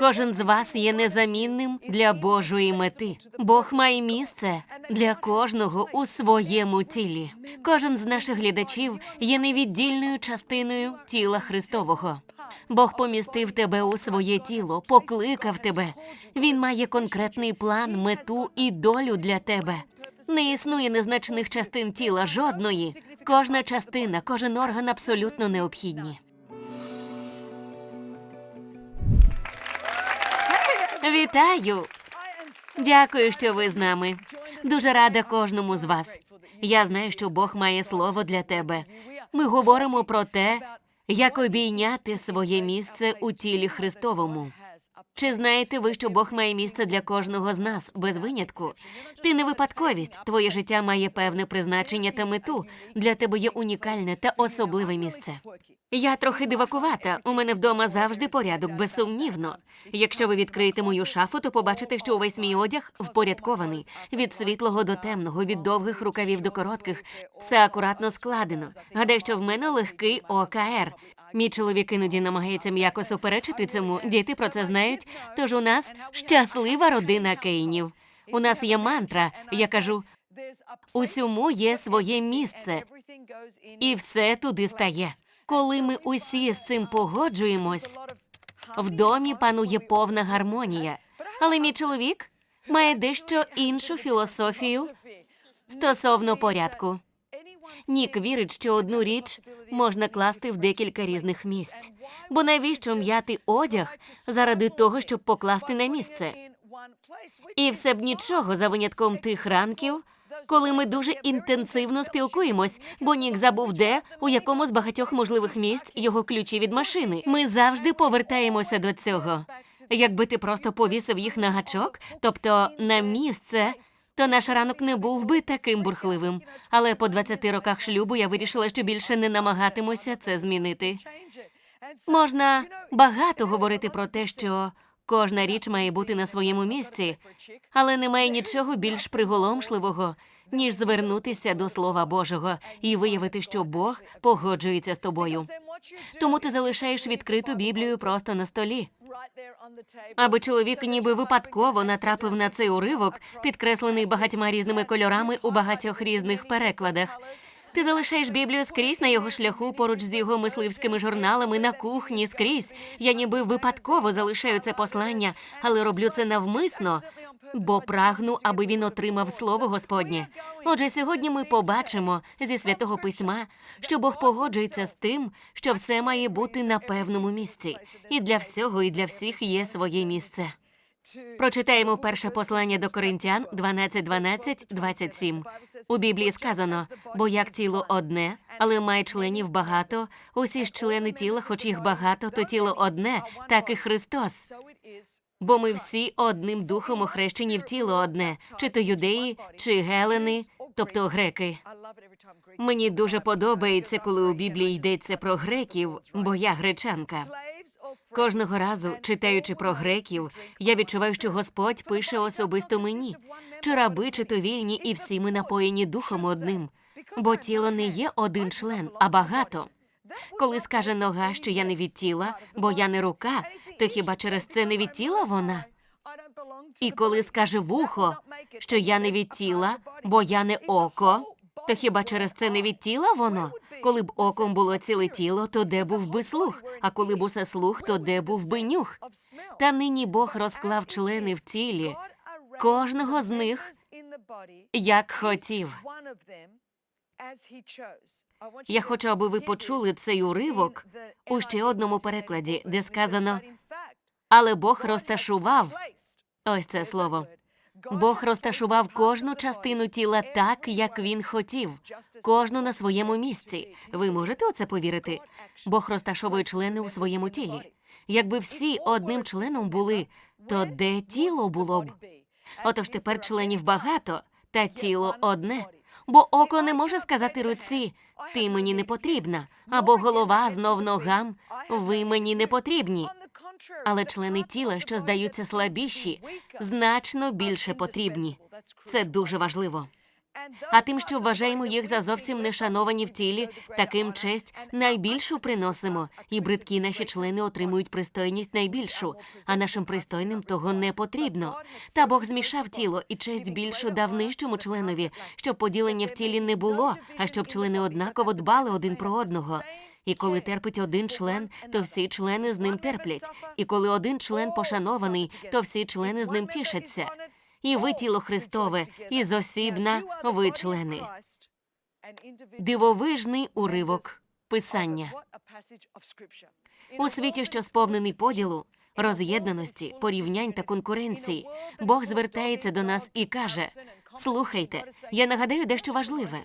Кожен з вас є незамінним для Божої мети. Бог має місце для кожного у своєму тілі. Кожен з наших глядачів є невіддільною частиною тіла Христового. Бог помістив тебе у своє тіло, покликав тебе. Він має конкретний план, мету і долю для тебе. Не існує незначних частин тіла жодної. Кожна частина, кожен орган абсолютно необхідні. Вітаю! Дякую, що ви з нами. Дуже рада кожному з вас. Я знаю, що Бог має слово для тебе. Ми говоримо про те, як обійняти своє місце у тілі Христовому. Чи знаєте ви, що Бог має місце для кожного з нас без винятку? Ти не випадковість. Твоє життя має певне призначення та мету. Для тебе є унікальне та особливе місце. Я трохи дивакувата. У мене вдома завжди порядок, безсумнівно. Якщо ви відкриєте мою шафу, то побачите, що увесь мій одяг впорядкований від світлого до темного, від довгих рукавів до коротких. Все акуратно складено. Гадаю, що в мене легкий ОКР. Мій чоловік іноді намагається м'яко суперечити цьому. Діти про це знають. Тож у нас щаслива родина Кейнів. У нас є мантра. Я кажу, усьому є своє місце, і все туди стає. Коли ми усі з цим погоджуємось, в домі панує повна гармонія. Але мій чоловік має дещо іншу філософію стосовно порядку. Нік вірить, що одну річ можна класти в декілька різних місць. Бо навіщо м'яти одяг заради того, щоб покласти на місце? І все б нічого за винятком тих ранків, коли ми дуже інтенсивно спілкуємось, бо Нік забув де, у якому з багатьох можливих місць його ключі від машини. Ми завжди повертаємося до цього. Якби ти просто повісив їх на гачок, тобто на місце, то наш ранок не був би таким бурхливим. Але по 20 роках шлюбу я вирішила, що більше не намагатимуся це змінити. Можна багато говорити про те, що кожна річ має бути на своєму місці, але немає нічого більш приголомшливого, ніж звернутися до Слова Божого і виявити, що Бог погоджується з тобою. Тому ти залишаєш відкриту Біблію просто на столі. Аби чоловік ніби випадково натрапив на цей уривок, підкреслений багатьма різними кольорами у багатьох різних перекладах. Ти залишаєш Біблію скрізь на його шляху поруч з його мисливськими журналами на кухні скрізь. Я ніби випадково залишаю це послання, але роблю це навмисно, бо прагну, аби він отримав слово Господнє. Отже, сьогодні ми побачимо зі святого письма, що Бог погоджується з тим, що все має бути на певному місці, і для всього, і для всіх є своє місце. Прочитаємо перше послання до Коринтян 12, 12, 27. У Біблії сказано: бо як тіло одне, але має членів багато, усі ж члени тіла, хоч їх багато, то тіло одне, так і Христос. Бо ми всі одним духом охрещені в тіло одне, чи то юдеї, чи гелени, тобто греки. Мені дуже подобається, коли у Біблії йдеться про греків, бо я гречанка. Кожного разу, читаючи про греків, я відчуваю, що Господь пише особисто мені, чи раби, чи то вільні, і всі ми напоєні духом одним, бо тіло не є один член, а багато. Коли скаже нога, що я не від тіла, бо я не рука, то хіба через це не від тіла вона? І коли скаже вухо, що я не від тіла, бо я не око, то хіба через це не від тіла воно? Коли б оком було ціле тіло, то де був би слух, а коли б усе слух, то де був би нюх? Та нині Бог розклав члени в тілі, кожного з них як хотів. Я хочу, аби ви почули цей уривок у ще одному перекладі, де сказано але Бог розташував ось це слово. Бог розташував кожну частину тіла так, як він хотів, кожну на своєму місці. Ви можете у це повірити? Бог розташовує члени у своєму тілі. Якби всі одним членом були, то де тіло було б? Отож тепер членів багато, та тіло одне. Бо око не може сказати руці ти мені не потрібна, або голова знов ногам ви мені не потрібні. Але члени тіла, що здаються слабіші, значно більше потрібні. Це дуже важливо. А тим, що вважаємо їх за зовсім не шановані в тілі, таким честь найбільшу приносимо, і бридкі наші члени отримують пристойність найбільшу, а нашим пристойним того не потрібно. Та Бог змішав тіло і честь більшу дав нижчому членові, щоб поділення в тілі не було, а щоб члени однаково дбали один про одного. І коли терпить один член, то всі члени з ним терплять. І коли один член пошанований, то всі члени з ним тішаться. І ви тіло Христове, і зосібна ви члени. Дивовижний уривок писання у світі, що сповнений поділу, роз'єднаності, порівнянь та конкуренції. Бог звертається до нас і каже: Слухайте, я нагадаю дещо важливе.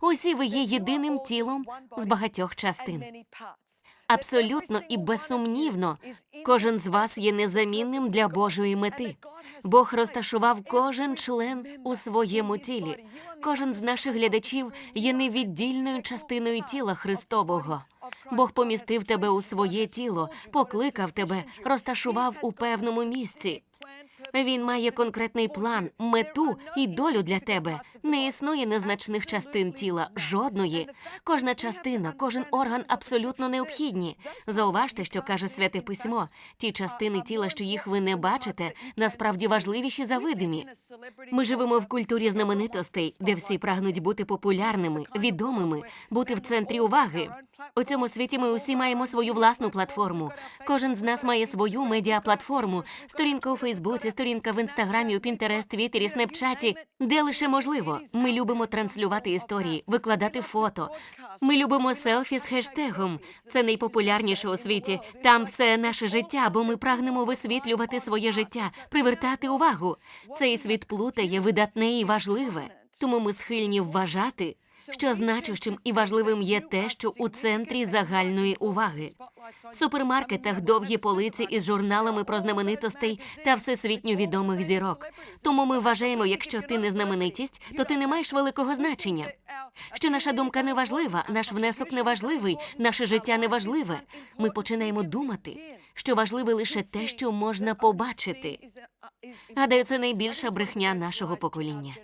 Усі ви є єдиним тілом з багатьох частин. Абсолютно і безсумнівно, кожен з вас є незамінним для Божої мети. Бог розташував кожен член у своєму тілі. Кожен з наших глядачів є невіддільною частиною тіла Христового. Бог помістив тебе у своє тіло, покликав тебе, розташував у певному місці. Він має конкретний план, мету і долю для тебе. Не існує незначних частин тіла, жодної. Кожна частина, кожен орган абсолютно необхідні. Зауважте, що каже святе письмо. Ті частини тіла, що їх ви не бачите, насправді важливіші за видимі. Ми живемо в культурі знаменитостей, де всі прагнуть бути популярними, відомими, бути в центрі уваги. У цьому світі ми усі маємо свою власну платформу. Кожен з нас має свою медіаплатформу, сторінка у Фейсбуці, сторінка в інстаграмі, у Пінтерест, Твіттері, Снепчаті, де лише можливо. Ми любимо транслювати історії, викладати фото. Ми любимо селфі з хештегом. Це найпопулярніше у світі. Там все наше життя, бо ми прагнемо висвітлювати своє життя, привертати увагу. Цей світ плутає, видатне і важливе. Тому ми схильні вважати, що значущим і важливим є те, що у центрі загальної уваги. В супермаркетах довгі полиці із журналами про знаменитостей та всесвітньо відомих зірок. Тому ми вважаємо, якщо ти не знаменитість, то ти не маєш великого значення. Що наша думка не важлива, наш внесок не важливий, наше життя не важливе. Ми починаємо думати, що важливе лише те, що можна побачити. Гадаю, це найбільша брехня нашого покоління.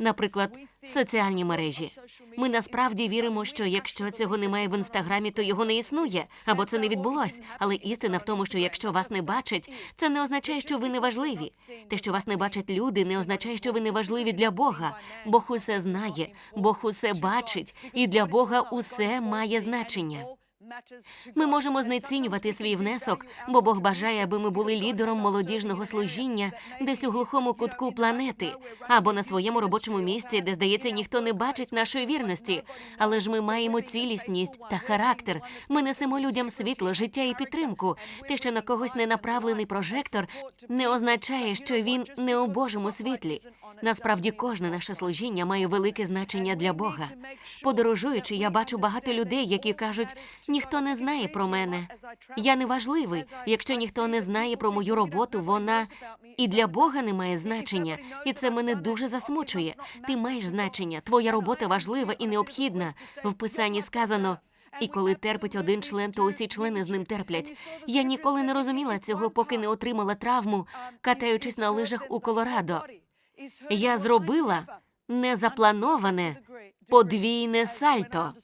Наприклад, соціальні мережі. Ми насправді віримо, що якщо цього немає в інстаграмі, то його не існує, або це не відбулось. Але істина в тому, що якщо вас не бачать, це не означає, що ви не важливі. Те, що вас не бачать люди, не означає, що ви не важливі для Бога. Бог усе знає, Бог усе бачить, і для Бога усе має значення. Ми можемо знецінювати свій внесок, бо Бог бажає, аби ми були лідером молодіжного служіння десь у глухому кутку планети або на своєму робочому місці, де здається, ніхто не бачить нашої вірності. Але ж ми маємо цілісність та характер. Ми несемо людям світло, життя і підтримку. Те, що на когось не направлений прожектор, не означає, що він не у Божому світлі. Насправді, кожне наше служіння має велике значення для Бога. Подорожуючи, я бачу багато людей, які кажуть, ніхто не знає про мене. Я не важливий. Якщо ніхто не знає про мою роботу, вона і для Бога не має значення, і це мене дуже засмучує. Ти маєш значення, твоя робота важлива і необхідна. В писанні сказано. І коли терпить один член, то усі члени з ним терплять. Я ніколи не розуміла цього, поки не отримала травму, катаючись на лижах у Колорадо. Я зробила незаплановане подвійне сальто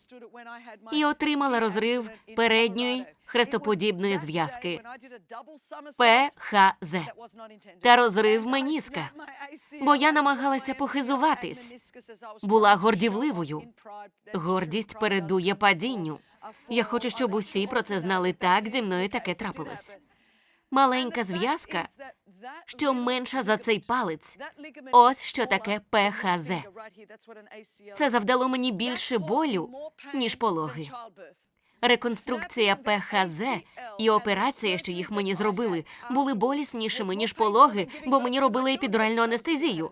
і отримала розрив передньої хрестоподібної зв'язки ПХЗ та розрив меніска. Бо я намагалася похизуватись, була гордівливою. Гордість передує падінню. Я хочу, щоб усі про це знали. Так зі мною таке трапилось. Маленька зв'язка, що менша за цей палець. Ось що таке ПХЗ. Це завдало мені більше болю, ніж пологи. Реконструкція ПХЗ і операція, що їх мені зробили, були боліснішими ніж пологи, бо мені робили епідуральну анестезію.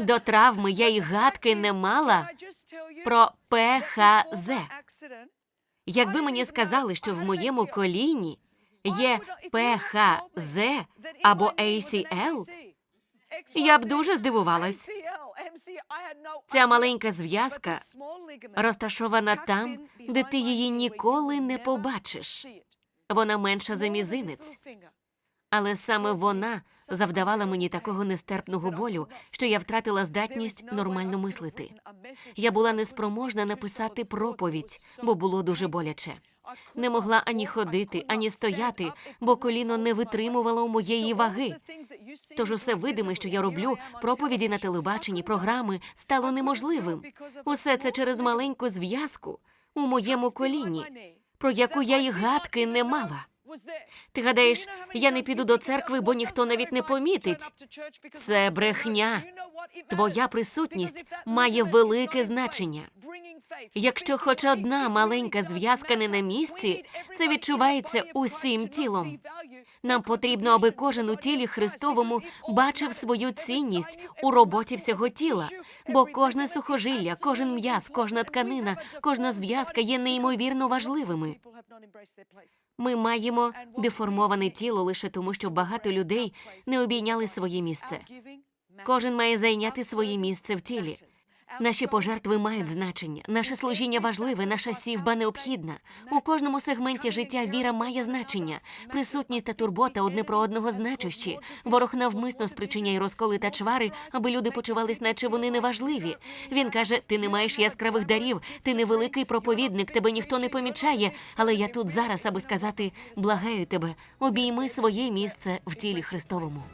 До травми я й гадки не мала про ПХЗ. Якби мені сказали, що в моєму коліні є ПХЗ або ACL, я б дуже здивувалась. Ця маленька зв'язка розташована там, де ти її ніколи не побачиш. Вона менша за мізинець. Але саме вона завдавала мені такого нестерпного болю, що я втратила здатність нормально мислити. Я була неспроможна написати проповідь, бо було дуже боляче. Не могла ані ходити, ані стояти, бо коліно не витримувало моєї ваги. Тож усе видиме, що я роблю, проповіді на телебаченні, програми, стало неможливим. Усе це через маленьку зв'язку у моєму коліні, про яку я й гадки не мала. Ти гадаєш, я не піду до церкви, бо ніхто навіть не помітить. Це брехня. Твоя присутність має велике значення. Якщо хоч одна маленька зв'язка не на місці, це відчувається усім тілом. Нам потрібно, аби кожен у тілі Христовому бачив свою цінність у роботі всього тіла, бо кожне сухожилля, кожен м'яз, кожна тканина, кожна зв'язка є неймовірно важливими. Ми маємо деформоване тіло лише тому, що багато людей не обійняли своє місце. Кожен має зайняти своє місце в тілі. Наші пожертви мають значення, наше служіння важливе, наша сівба необхідна. У кожному сегменті життя віра має значення. Присутність та турбота одне про одного значущі. Ворог навмисно спричиняє розколи та чвари, аби люди почувались, наче вони неважливі. Він каже: ти не маєш яскравих дарів, ти невеликий проповідник, тебе ніхто не помічає. Але я тут зараз, аби сказати: благаю тебе, обійми своє місце в тілі Христовому.